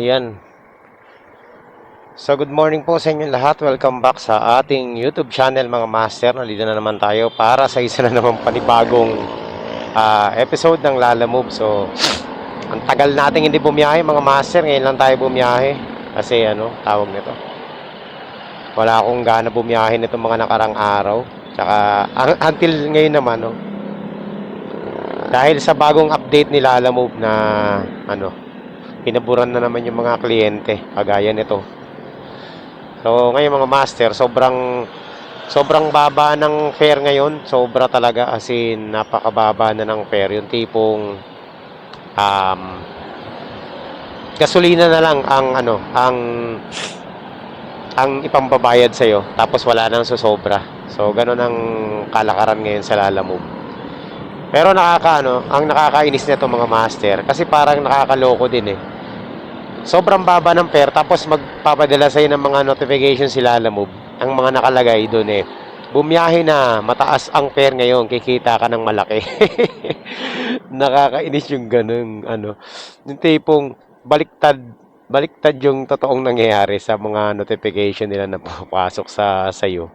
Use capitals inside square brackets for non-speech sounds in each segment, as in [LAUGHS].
Ayan. So good morning po sa inyo lahat. Welcome back sa ating YouTube channel mga master. Nandito na naman tayo para sa isa na naman panibagong ah, episode ng Lala Move. So ang tagal nating hindi bumiyahe mga master. Ngayon lang tayo bumiyahe. Kasi ano, tawag nito. Wala akong gana bumiyahe nitong mga nakarang araw. Tsaka until ngayon naman, no. Dahil sa bagong update ni Lala Move na ano, pinaburan na naman yung mga kliyente kagaya nito. So ngayon mga master sobrang sobrang baba ng fare ngayon. Sobra talaga as in napakababa na ng fare. Yung tipong um, gasolina na lang ang ano ang ang ipambabayad sa tapos wala nang susobra. So ganun ang kalakaran ngayon sa Lala Move pero nakakaano, ang nakakainis nito mga master kasi parang nakakaloko din eh. Sobrang baba ng fare tapos magpapadala sa'yo ng mga notification si Lalamove. Ang mga nakalagay doon eh. Bumiyahe na, mataas ang fare ngayon, kikita ka ng malaki. [LAUGHS] Nakakainis yung ganun, ano. Yung tipong baliktad, baliktad yung totoong nangyayari sa mga notification nila na papasok sa sa'yo.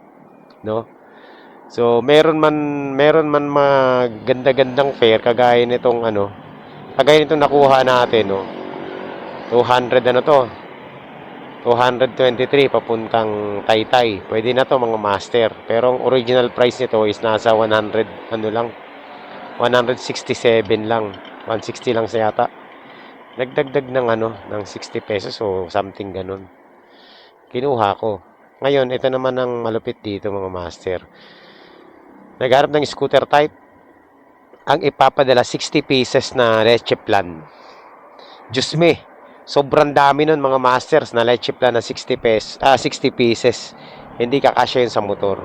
No? So, meron man meron man maganda-gandang fare kagaya nitong ano, kagaya nitong nakuha natin, no. 200 ano to? 223 papuntang Taytay. Pwede na to mga master. Pero ang original price nito is nasa 100 ano lang. 167 lang. 160 lang sa yata. Nagdagdag ng ano, ng 60 pesos o something ganun. Kinuha ko. Ngayon, ito naman ang malupit dito mga master. Nagharap ng scooter type. Ang ipapadala 60 pieces na leche plan. Diyos me, sobrang dami nun mga masters na leche plan na 60 pesos, ah 60 pieces. Hindi kakasya yun sa motor.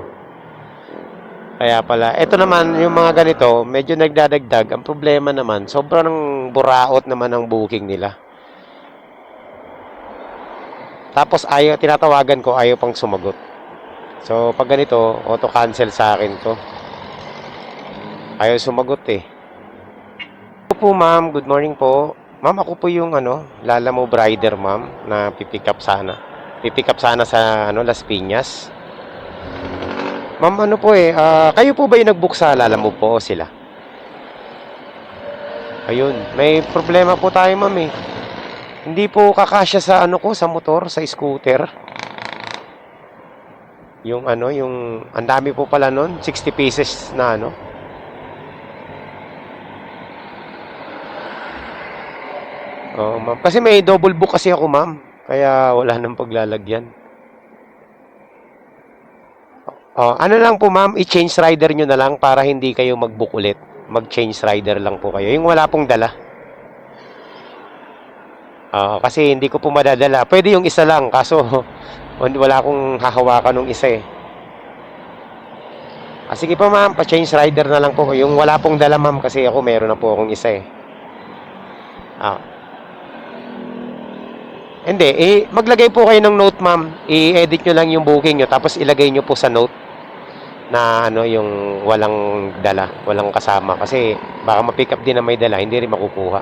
Kaya pala, ito naman yung mga ganito, medyo nagdadagdag. Ang problema naman, sobrang buraot naman ang booking nila. Tapos ayaw, tinatawagan ko, ayaw pang sumagot. So, pag ganito, auto-cancel sa akin to. Ayaw sumagot eh. Ako po ma'am, good morning po. Ma'am, ako po yung ano, Lala mo rider ma'am, na pipick up sana. Pipick up sana sa ano, Las Piñas. Ma'am, ano po eh, ah, kayo po ba yung nag-book sa Lala mo po o sila? Ayun, may problema po tayo ma'am eh. Hindi po kakasya sa ano ko, sa motor, sa scooter. Yung ano, yung, ang dami po pala nun, 60 pieces na ano. Oo, ma'am. Kasi may double book kasi ako, ma'am. Kaya wala nang paglalagyan. Oh, ano lang po, ma'am, i-change rider nyo na lang para hindi kayo mag-book ulit. Mag-change rider lang po kayo. Yung wala pong dala. Oo, kasi hindi ko po madadala. Pwede yung isa lang, kaso [LAUGHS] wala akong hahawakan ng isa eh. Ah, sige po, ma'am, pa-change rider na lang po. Yung wala pong dala, ma'am, kasi ako meron na po akong isa eh. Ah, hindi, eh, maglagay po kayo ng note, ma'am. I-edit nyo lang yung booking nyo, tapos ilagay nyo po sa note na ano yung walang dala, walang kasama. Kasi baka ma-pick up din na may dala, hindi rin makukuha.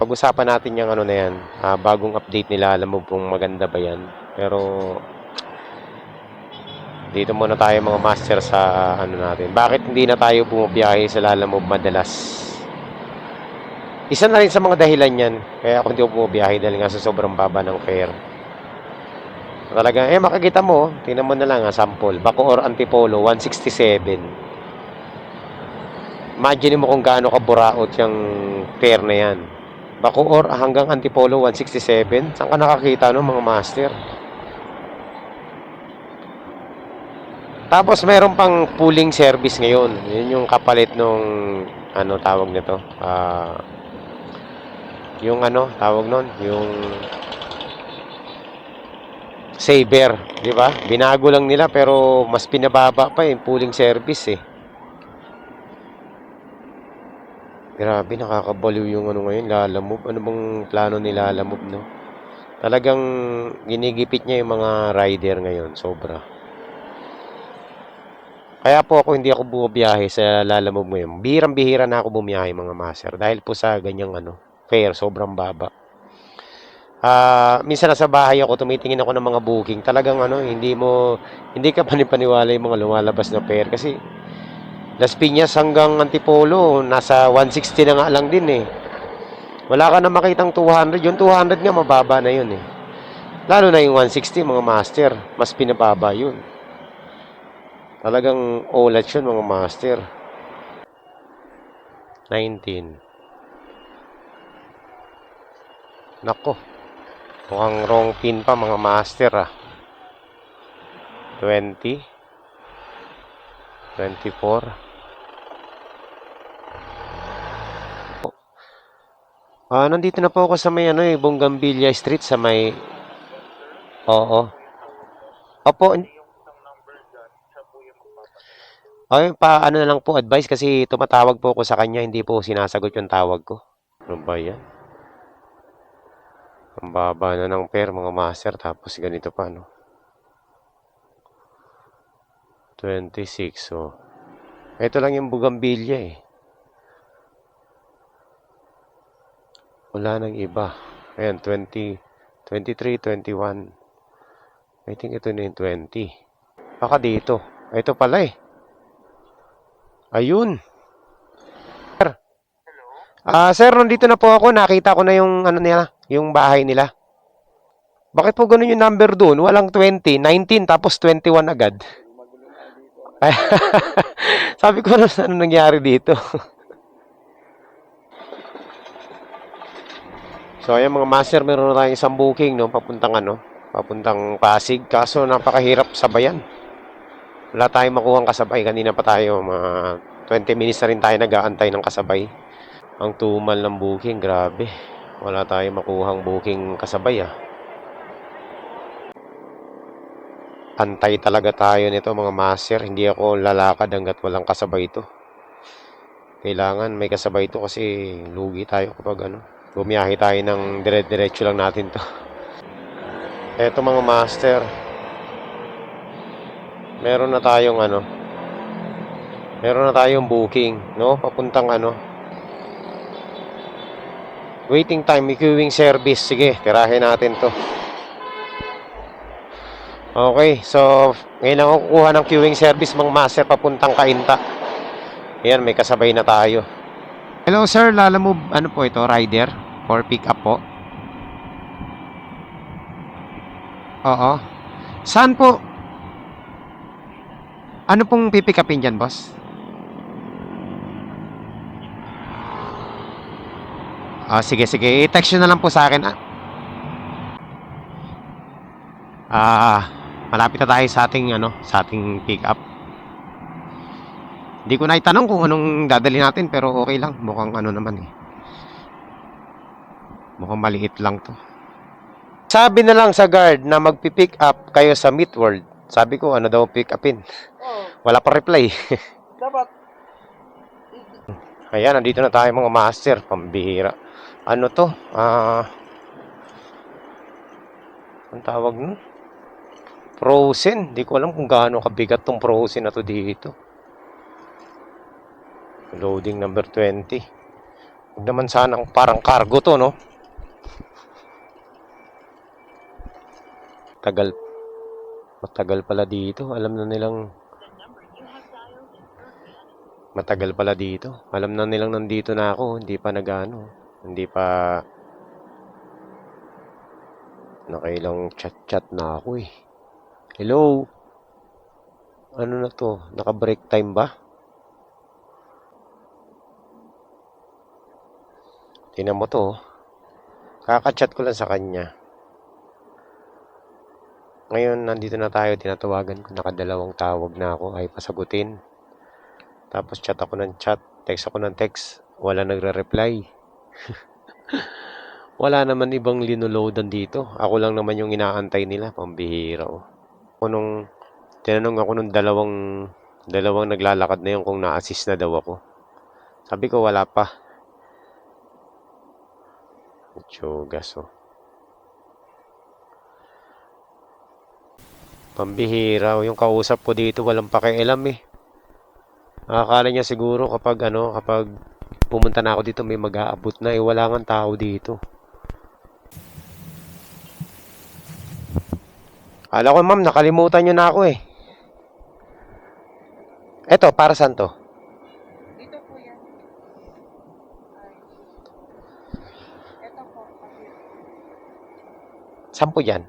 Pag-usapan natin yung ano na yan, ah, bagong update nila, alam mo kung maganda ba yan. Pero dito muna tayo mga master sa ano natin. Bakit hindi na tayo bumabiyahe sa Lalamove madalas? Isa na rin sa mga dahilan yan. Kaya ako hindi bumabiyahe dahil nga sa sobrang baba ng fare. Talaga, eh makikita mo, tingnan mo na lang ha, sample. Bacoor Antipolo, 167. Imagine mo kung gaano kaburaot yung fare na yan. Bacoor hanggang Antipolo, 167. Saan ka nakakita no mga master? Tapos meron pang pooling service ngayon. Yun yung kapalit nung ano tawag nito? Ah yung ano, tawag nun, yung Saber, di ba? Binago lang nila pero mas pinababa pa yung pooling service eh. Grabe, nakakabaliw yung ano ngayon, lalamove. Ano bang plano ni lalamove, no? Talagang ginigipit niya yung mga rider ngayon, sobra. Kaya po ako hindi ako bumabiyahe sa lalamove ngayon. Bihirang-bihira na ako bumiyahe mga master dahil po sa ganyang ano, fare, sobrang baba. Ah, minsan nasa bahay ako, tumitingin ako ng mga booking. Talagang ano, hindi mo hindi ka panipaniwala yung mga lumalabas na pair kasi Las Piñas hanggang Antipolo, nasa 160 na nga lang din eh. Wala ka na makitang 200. Yung 200 nga mababa na yun eh. Lalo na yung 160 mga master, mas pinababa yun. Talagang olat yun mga master. 19. Nako. Mukhang wrong pin pa mga master ah. 20. 24. Ah, nandito na po ako sa may ano eh, Bonggambilya Street sa may Oo. Opo. Ay, pa ano na lang po advice kasi tumatawag po ako sa kanya, hindi po sinasagot yung tawag ko. Ano ba yan? Ang baba na ng pair mga master tapos ganito pa no. 26 oh. Ito lang yung bugambilya eh. Wala nang iba. Ayan, 20, 23, 21. I think ito na yung 20. Baka dito. Ito pala eh. Ayun. Ah, sir, nandito na po ako. Nakita ko na yung ano nila, yung bahay nila. Bakit po ganun yung number doon? Walang 20, 19 tapos 21 agad. [LAUGHS] Sabi ko na ano nangyari dito. [LAUGHS] so ayan mga master, meron na tayong isang booking no, papuntang ano, papuntang Pasig. Kaso napakahirap sabayan. Wala tayong makuhang kasabay. Kanina pa tayo, mga 20 minutes na rin tayo nag-aantay ng kasabay. Ang tumal ng booking, grabe. Wala tayong makuhang booking kasabay ah. Antay talaga tayo nito mga master. Hindi ako lalakad hanggat walang kasabay ito. Kailangan may kasabay ito kasi lugi tayo kapag ano. Bumiyahe tayo ng dire-diretso lang natin to. [LAUGHS] Eto mga master. Meron na tayong ano. Meron na tayong booking, no? Papuntang ano. Waiting time, queuing service. Sige, tirahin natin to. Okay, so ngayon ako kukuha ng queuing service mga master papuntang Kainta. Ayan, may kasabay na tayo. Hello sir, lala mo ano po ito, rider or pick up po? Oo. Saan po? Ano pong pipick upin dyan, boss? Ah, sige, sige. I-text nyo na lang po sa akin. Ah, ah malapit na tayo sa ating, ano, sa ating pick up. Hindi ko na itanong kung anong dadali natin, pero okay lang. Mukhang ano naman eh. Mukhang maliit lang to. Sabi na lang sa guard na magpi-pick up kayo sa Meat World. Sabi ko, ano daw pick upin? Oh, Wala pa reply. dapat Ayan, nandito na tayo mga master. Pambihira. Ano to? Ah... ang tawag nun? Frozen. Hindi ko alam kung gaano kabigat tong frozen na to dito. Loading number 20. Huwag naman sanang parang cargo to, no? Tagal. Matagal pala dito. Alam na nilang Matagal pala dito. Alam na nilang nandito na ako. Hindi pa nagano. Hindi pa nakailang chat-chat na ako eh. Hello? Ano na to? Naka-break time ba? Tingnan mo to. oh. Kaka-chat ko lang sa kanya. Ngayon, nandito na tayo. Tinatawagan ko. Nakadalawang tawag na ako. Ay pasagutin. Tapos chat ako ng chat, text ako ng text, wala nagre-reply. Wala naman ibang linoloadan dito. Ako lang naman yung inaantay nila, pambihira oh. Nung tinanong ako nung dalawang dalawang naglalakad na yun kung na-assist na daw ako. Sabi ko wala pa. Tsugas oh. Pambihira, oh. yung kausap ko dito walang pakialam eh. Akala niya siguro kapag ano, kapag pumunta na ako dito may mag-aabot na eh wala nga tao dito. Kala ko ma'am, nakalimutan nyo na ako eh. Eto, para saan to? Dito po yan. Ito po. Saan po yan?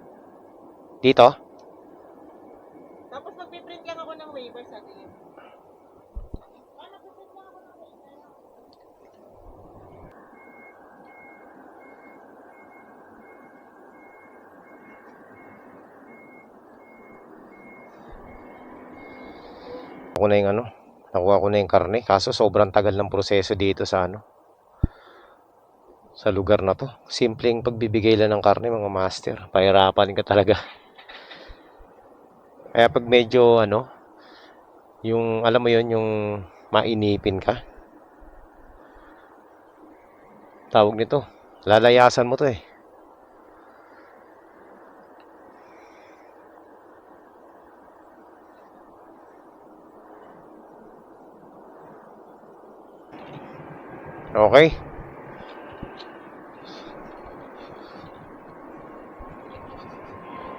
Dito? Tapos magpiprint lang ako ng waiver sa atin. Ah, nagpiprint lang ako ng waiver. Ako na yung ano, nakuha ko na yung karne. Kaso sobrang tagal ng proseso dito sa ano, sa lugar na to. Simpleng pagbibigay lang ng karne mga master. Pahirapan ka talaga. [LAUGHS] Kaya pag medyo ano, yung alam mo yon yung mainipin ka. Tawag nito, lalayasan mo to eh. Okay.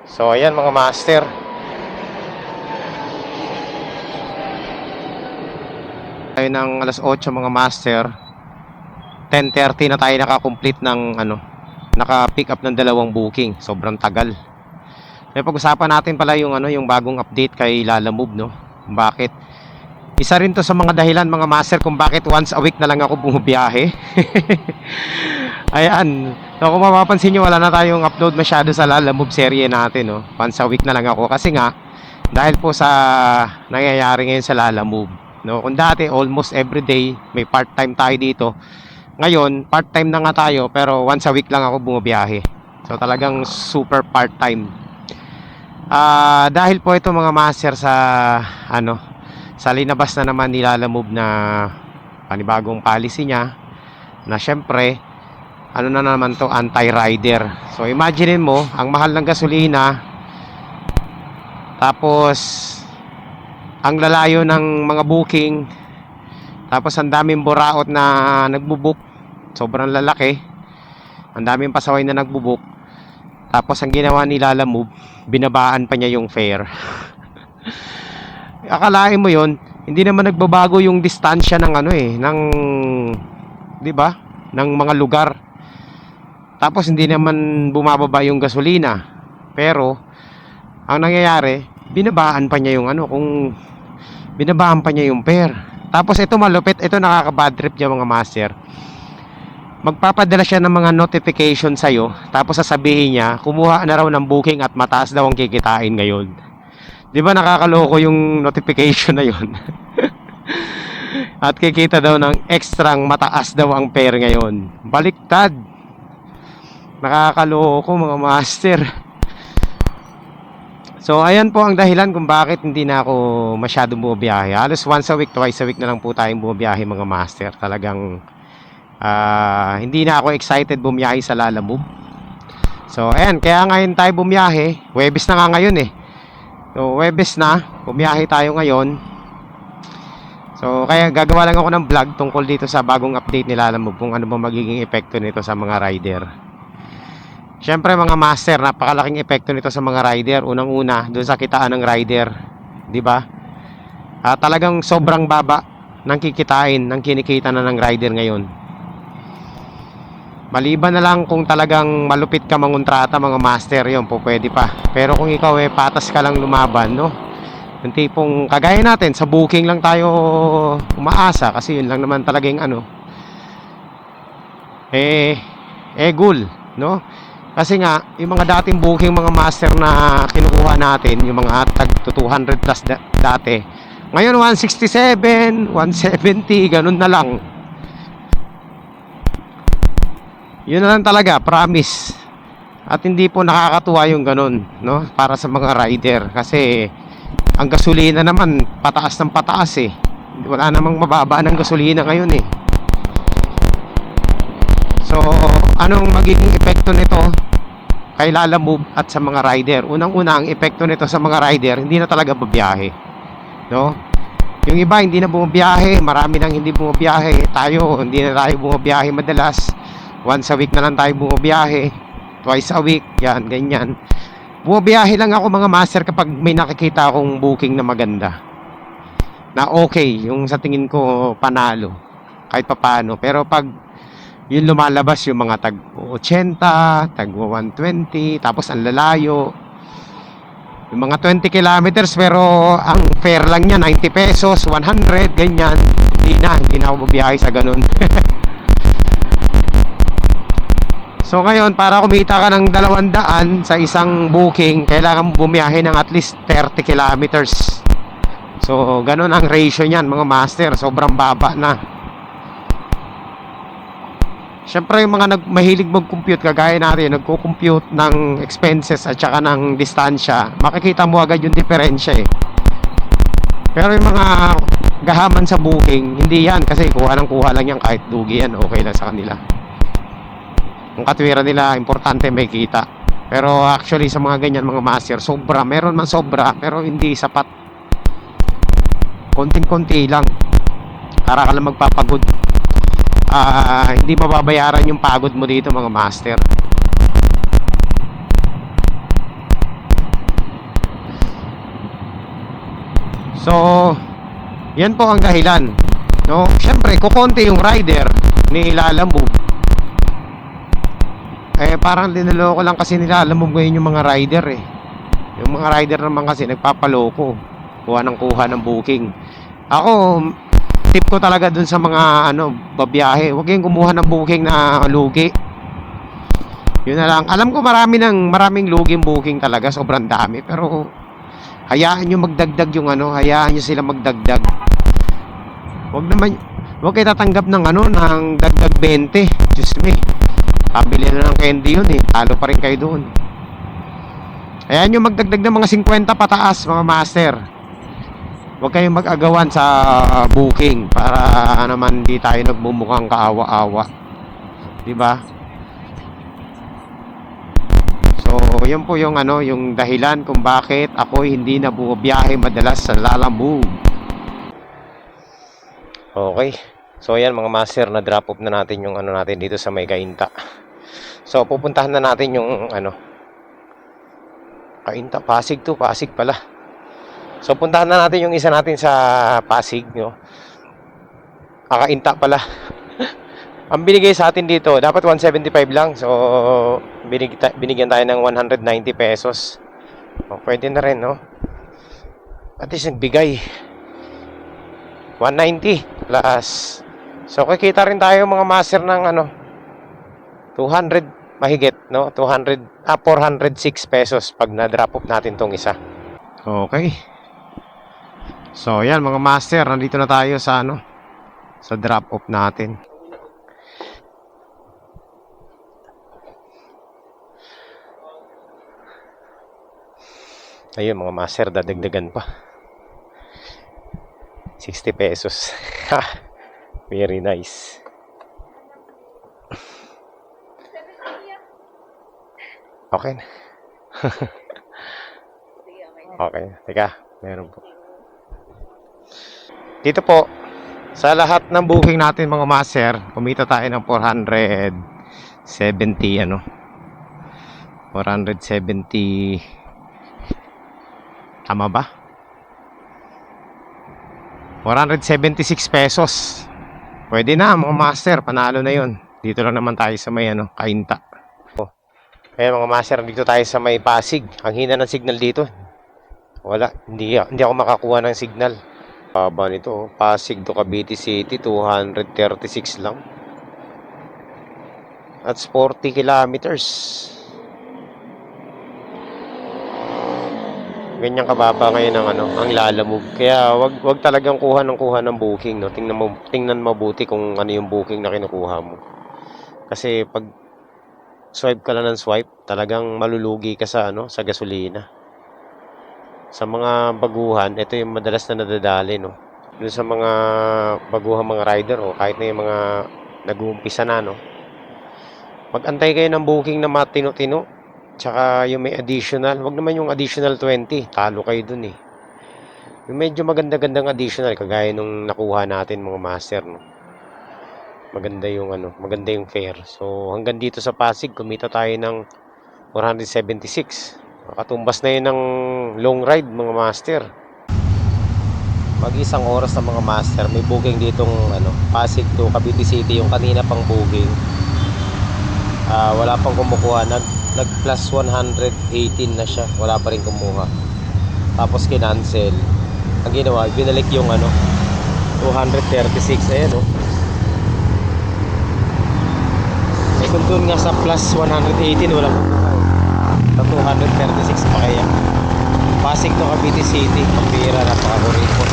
So ayan mga master. Tayo ng alas 8 mga master. 10:30 na tayo naka-complete ng ano, naka-pick up ng dalawang booking. Sobrang tagal. May pag-usapan natin pala yung ano, yung bagong update kay Lala Move, no? Bakit? Isa rin to sa mga dahilan mga master kung bakit once a week na lang ako bumabiyahe. [LAUGHS] Ayan. So kung mapapansin nyo, wala na tayong upload masyado sa Lala Move serye natin. No? Once a week na lang ako. Kasi nga, dahil po sa nangyayari ngayon sa Lala Move. No? Kung dati, almost every day, may part-time tayo dito. Ngayon, part-time na nga tayo, pero once a week lang ako bumabiyahe. So talagang super part-time. Ah, dahil po ito mga master sa ano, sa linabas na naman ni Lala Move na panibagong policy niya na syempre ano na naman to anti-rider. So imagine mo ang mahal ng gasolina tapos ang lalayo ng mga booking tapos ang daming buraot na nagbubook sobrang lalaki ang daming pasaway na nagbubook tapos ang ginawa ni Lala Move binabaan pa niya yung fare [LAUGHS] akalain mo yon hindi naman nagbabago yung distansya ng ano eh ng 'di ba? Ng mga lugar. Tapos hindi naman bumababa yung gasolina. Pero ang nangyayari binabaan pa niya yung ano kung binabaan pa niya yung fare tapos ito malupit ito nakaka-bad trip niya mga master. Magpapadala siya ng mga notification sa'yo tapos sasabihin niya kumuha na raw ng booking at mataas daw ang kikitain ngayon Di ba nakakaloko yung notification na yon? [LAUGHS] At kikita daw ng ekstrang mataas daw ang pair ngayon. Baliktad. Nakakaloko mga master. So ayan po ang dahilan kung bakit hindi na ako masyado bumabiyahe. Halos once a week, twice a week na lang po tayong bumabiyahe mga master. Talagang ah, hindi na ako excited bumiyahe sa Lala Move. So ayan, kaya ngayon tayo bumiyahe. Webis na nga ngayon eh. So, Webes na, bumiyahe tayo ngayon. So, kaya gagawa lang ako ng vlog tungkol dito sa bagong update nila alam mo kung ano ba magiging epekto nito sa mga rider. Siyempre mga master, napakalaking epekto nito sa mga rider. Unang-una, doon sa kitaan ng rider, ba? Ah, talagang sobrang baba ng kikitain, ng kinikita na ng rider ngayon. Maliban na lang kung talagang malupit ka mangontrata mga master yon po pwede pa. Pero kung ikaw eh patas ka lang lumaban, no? Yung tipong kagaya natin, sa booking lang tayo umaasa kasi yun lang naman talaga yung ano. Eh, eh gul, no? Kasi nga, yung mga dating booking mga master na kinukuha natin, yung mga tag 200 plus da- dati, ngayon 167, 170, ganun na lang. Yun na lang talaga, promise. At hindi po nakakatuwa yung ganun, no? Para sa mga rider kasi ang gasolina naman pataas ng pataas eh. Wala namang mababa ng gasolina ngayon eh. So, anong magiging epekto nito kay Lala Move at sa mga rider? Unang-una, ang epekto nito sa mga rider, hindi na talaga babiyahe. No? Yung iba hindi na bumabiyahe, marami nang hindi bumabiyahe. Tayo, hindi na tayo bumabiyahe madalas. Once a week na lang tayo bumabiyahe. Twice a week, yan, ganyan. Bumabiyahe lang ako mga master kapag may nakikita akong booking na maganda. Na okay, yung sa tingin ko panalo. Kahit papaano. Pero pag yung lumalabas yung mga tag 80, tag 120, tapos ang lalayo. Yung mga 20 kilometers pero ang fare lang niya 90 pesos, 100, ganyan. Hindi na, hindi na ako sa ganun. [LAUGHS] So ngayon, para kumita ka ng 200 sa isang booking, kailangan bumiyahe ng at least 30 kilometers. So, ganun ang ratio niyan, mga master. Sobrang baba na. Siyempre, yung mga nag, mahilig mag-compute, kagaya natin, nagko-compute ng expenses at saka ng distansya, makikita mo agad yung diferensya eh. Pero yung mga gahaman sa booking, hindi yan kasi kuha ng kuha lang yan kahit dugi yan, okay lang sa kanila ang katwiran nila importante may kita. Pero actually sa mga ganyan mga master sobra. Meron man sobra pero hindi sapat. Konting konti lang. Para ka lang magpapagod. Ah, hindi mababayaran yung pagod mo dito mga master. So yan po ang dahilan. No? Syempre kukonti yung rider ni Lalamove parang linaloko lang kasi nila alam mo ngayon yung mga rider eh. Yung mga rider naman kasi nagpapaloko. Kuha ng kuha ng booking. Ako, tip ko talaga dun sa mga ano, babiyahe. Huwag kayong kumuha ng booking na lugi. Yun na lang. Alam ko marami ng maraming luging booking talaga, sobrang dami. Pero hayaan nyo magdagdag yung ano, hayaan nyo sila magdagdag. Huwag naman, huwag kayo tatanggap ng ano, ng dagdag 20. Diyos me. Pabili na ng candy yun eh. Talo pa rin kayo doon. Ayan yung magdagdag ng mga 50 pataas mga master. Huwag kayong mag-agawan sa booking para naman di tayo nagmumukhang kaawa-awa. Di ba? So, yun po yung ano, yung dahilan kung bakit ako hindi na bumabiyahe madalas sa Lalamove. Okay. So ayan mga master, na drop off na natin yung ano natin dito sa may Kainta. So pupuntahan na natin yung ano Kainta, Pasig to, Pasig pala. So puntahan na natin yung isa natin sa Pasig, no. Kakainta pala. [LAUGHS] Ang binigay sa atin dito, dapat 175 lang. So binig, binigyan tayo ng 190 pesos. O, pwede na rin, no. At least nagbigay. 190 plus So kikita rin tayo mga master ng ano 200 mahigit no 200 ah 406 pesos pag na-drop off natin tong isa. Okay. So yan mga master, nandito na tayo sa ano sa drop off natin. Ayun mga master, dadagdagan pa. 60 pesos. [LAUGHS] Very nice. Na. [LAUGHS] okay. Teka, meron po. Dito po, sa lahat ng booking natin mga master, kumita tayo ng 470 ano. 470 Tama ba? 476 pesos. Pwede na mga master, panalo na yon. Dito lang naman tayo sa may ano, kainta. Kaya mga master, dito tayo sa may Pasig. Ang hina ng signal dito. Wala, hindi, hindi ako makakuha ng signal. Baba nito, oh. Pasig to Cavite City, 236 lang. That's 40 kilometers. ganyan kababa ngayon ang ano, ang lalamove. Kaya wag wag talagang kuha ng kuha ng booking, no. Tingnan mo tingnan mabuti kung ano yung booking na kinukuha mo. Kasi pag swipe ka lang ng swipe, talagang malulugi ka sa ano, sa gasolina. Sa mga baguhan, ito yung madalas na nadadali, no. Doon sa mga baguhan mga rider o kahit na yung mga nag-uumpisa na, no. Mag-antay kayo ng booking na matino-tino. Tsaka yung may additional, wag naman yung additional 20, talo kayo dun eh. Yung medyo maganda-gandang additional, kagaya nung nakuha natin mga master, no. Maganda yung ano, maganda yung fare. So hanggang dito sa Pasig, kumita tayo ng 476. Nakatumbas na yun ng long ride mga master. Mag isang oras na mga master, may booking ditong ano, Pasig to Cavite City, yung kanina pang booking. Ah, wala pang kumukuha, nag, nag plus 118 na siya, wala pa rin kumuha. Tapos kinancel. Ang ginawa, binalik yung ano, 236, ayan oh. Eh kung doon nga sa plus 118, wala kumuha. eh. Sa 236 pa kaya. Pasig to Cavite City, pambira na paborito.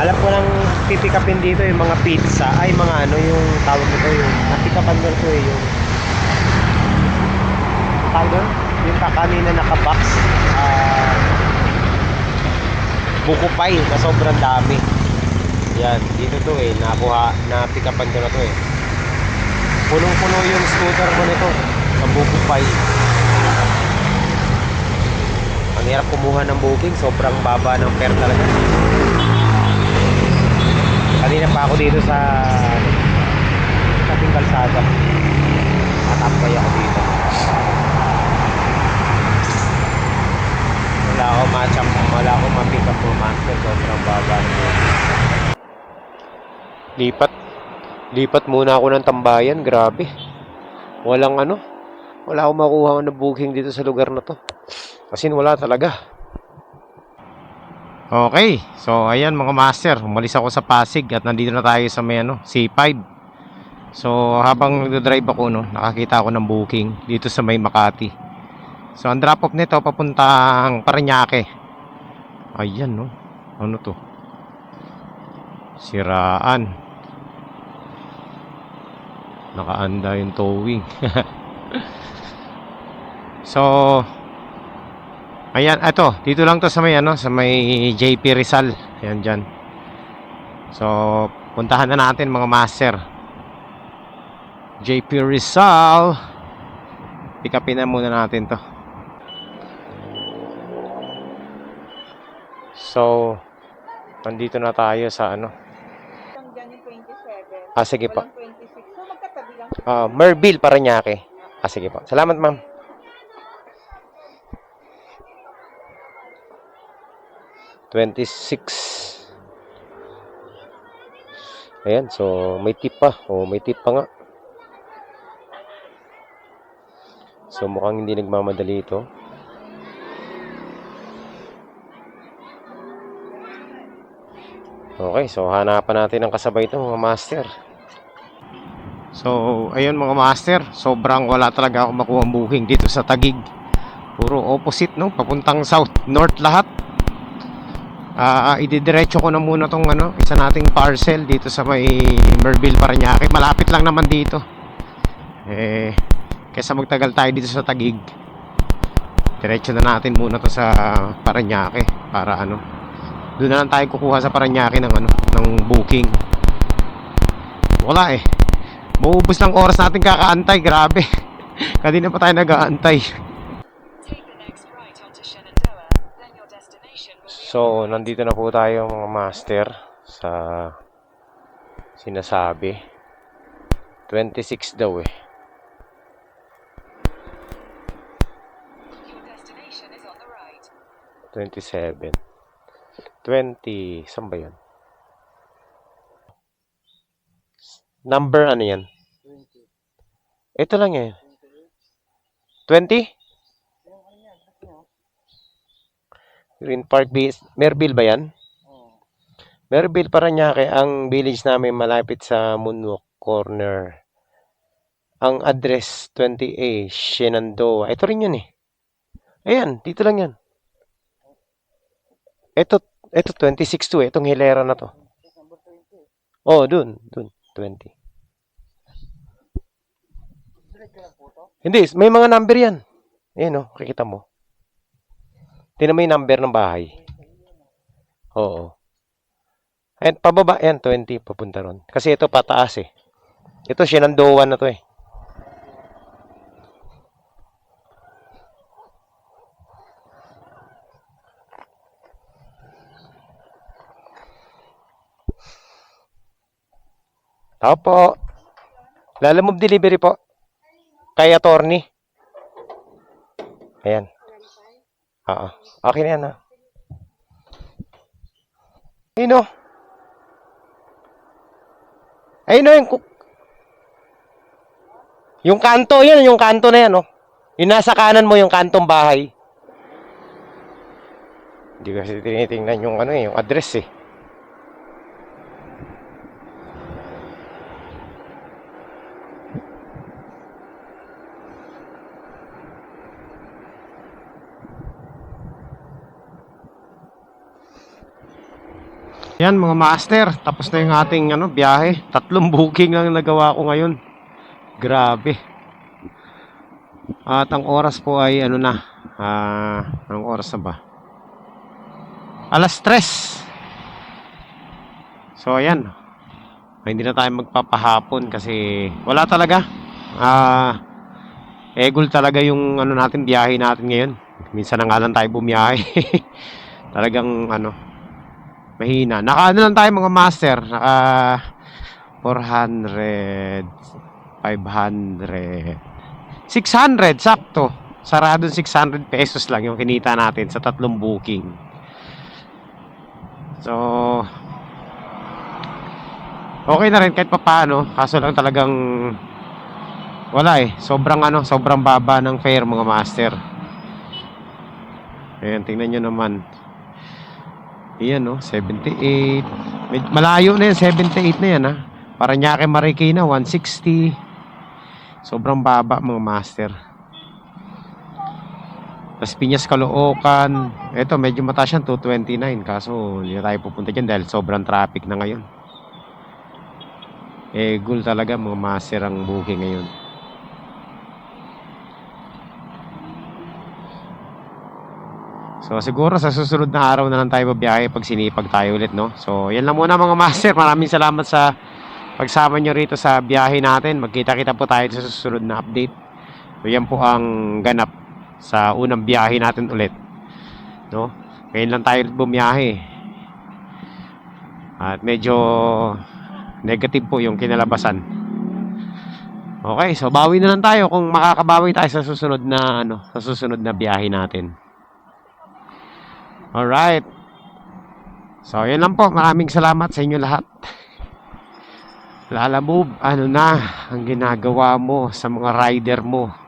Alam ko nang pipikapin dito yung mga pizza, ay mga ano yung tawag nito yung napikapan ko ito eh yung tawag doon? Yung kakanina nakabox ah buko pie na sobrang dami. Yan, dito to eh, nakuha, napikapan ko na to eh. Punong-puno yung scooter ko nito sa buko pie. Ang hirap kumuha ng booking, sobrang baba ng fare talaga. Kanina pa ako dito sa tabing kalsada. Matambay ako dito. Wala ako matcham, wala ako ma-pick up master. Sobrang baba. Lipat. Lipat muna ako ng tambayan. Grabe. Walang ano. Wala akong makuha ng booking dito sa lugar na to. Kasi wala talaga. Okay, so ayan mga master, umalis ako sa Pasig at nandito na tayo sa may ano, C5. So habang nagdo-drive ako no, nakakita ako ng booking dito sa may Makati. So ang drop off nito papuntang Parañaque. Ayan no. Ano to? Siraan. Nakaanda yung towing. [LAUGHS] so Ayan, eto, dito lang to sa may ano, sa may JP Rizal. Ayan diyan. So, puntahan na natin mga master. JP Rizal. Pick upin na muna natin to. So, nandito na tayo sa ano. Isang dyan yung 27. Ah, sige pa. Walang 26. So, magkatabi lang. Ah, Merville Parañaque. Ah, sige po. Salamat, ma'am. 26. Ayan, so may tip pa. O, may tip pa nga. So mukhang hindi nagmamadali ito. Okay, so hanapan natin ang kasabay ito mga master. So, ayun mga master, sobrang wala talaga ako makuha ang booking dito sa Tagig. Puro opposite, no? Papuntang south, north lahat. Ah, ididiretso ko na muna tong ano, isa nating parcel dito sa may Merville Parañaque. Malapit lang naman dito. Eh, kaysa magtagal tayo dito sa Tagig. Diretso na natin muna to sa Parañaque para ano. Doon na lang tayo kukuha sa Parañaque ng ano, ng booking. Wala eh. Maubos lang oras natin kakaantay, grabe. [LAUGHS] Kanina pa tayo nag-aantay. So, nandito na po tayo mga master sa sinasabi. 26 daw eh. 27. 20. Saan ba yan? Number ano yan? Ito lang eh. 20? Green Park. Merville ba yan? Merville Parañaque. Ang village namin malapit sa Moonwalk Corner. Ang address 20A, Shenandoah. Ito rin yun eh. Ayan, dito lang yan. Ito, ito 26 to eh. Itong hilera na to. Oh, dun, dun, 20. Hindi, may mga number yan. Ayan oh, kikita mo. Tingnan mo yung number ng bahay. Oo. Ayan, pababa, ayan, 20, papunta ron. Kasi ito pataas eh. Ito, Shenandoah na to eh. Tao po. Lalamove delivery po. Kay attorney. Ayan. Oo. Okay na yan, ha? Ayun, oh. Ayun, oh, yung, yung kanto, yan, yung kanto na yan, oh. Yung nasa kanan mo, yung kantong bahay. Hindi kasi tinitingnan yung ano eh, yung address eh. Yan mga master, tapos na yung ating ano, biyahe. Tatlong [LAUGHS] booking lang nagawa ko ngayon. Grabe. At ang oras po ay ano na, ah, anong oras na ba? Alas 3. So ayan. Ay, hindi na tayo magpapahapon kasi wala talaga. Ah, egol talaga yung ano natin, biyahe natin ngayon. Minsan na nga lang tayo bumiyahe. [LAUGHS] Talagang ano, mahina. Naka ano lang tayo mga master, naka 400, 500, 600 sakto. Sarado 600 pesos lang yung kinita natin sa tatlong booking. So Okay na rin kahit papaano, kaso lang talagang wala eh. Sobrang ano, sobrang baba ng fare mga master. Ayan, tingnan nyo naman. Ayan, no? 78. Med- malayo na yan, 78 na yan, ha? Paranaque Marikina, 160. Sobrang baba, mga master. Las Piñas, Caloocan. Ito, medyo mataas yan, 229. Kaso, hindi tayo pupunta dyan dahil sobrang traffic na ngayon. Eh, gul talaga, mga master ang booking ngayon. So siguro sa susunod na araw na lang tayo babiyahe pag sinipag tayo ulit, no? So yan lang muna mga master. Maraming salamat sa pagsama nyo rito sa biyahe natin. Magkita-kita po tayo sa susunod na update. So yan po ang ganap sa unang biyahe natin ulit. No? Ngayon lang tayo bumiyahe. At medyo negative po yung kinalabasan. Okay, so bawi na lang tayo kung makakabawi tayo sa susunod na ano, sa susunod na biyahe natin. Alright. So, yan lang po. Maraming salamat sa inyo lahat. Lala Move, ano na ang ginagawa mo sa mga rider mo?